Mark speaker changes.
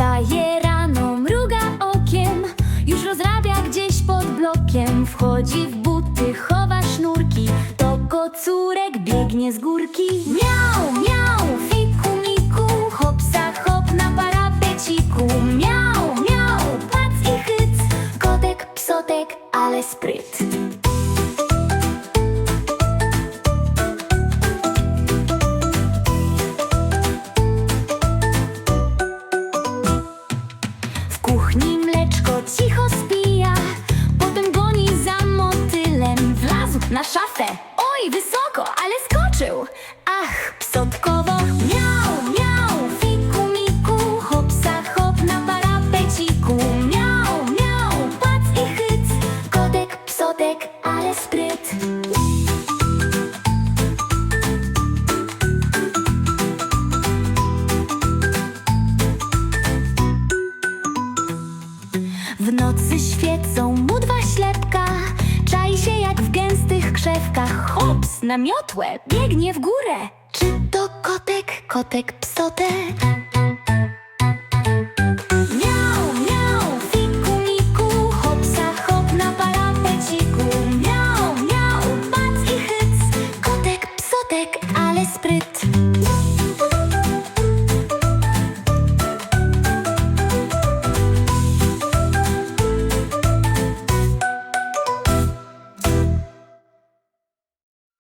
Speaker 1: Wstaje rano, mruga okiem Już rozrabia gdzieś pod blokiem Wchodzi w buty, chowa sznurki To kocurek biegnie z górki. Miau, miau, fiku miku Hopsa hop na parapeciku. Miau, miau, pac i hyc Kotek, psotek, ale spryt. Kuchni mleczko cicho spija, potem goni za motylem. Wlazł na szafę, oj wysoko, ale skoczył. Ach, psotkowo, miau, miau, fiku, miku, hopsa, hop na parapeciku. Miau, miau, pac i hyc, kotek, psotek, ale spryt. W nocy świecą mu dwa ślepka. Czai się jak w gęstych krzewkach. Hops na miotłę biegnie w górę. Czy to kotek, Kotek, psotek, ale spryt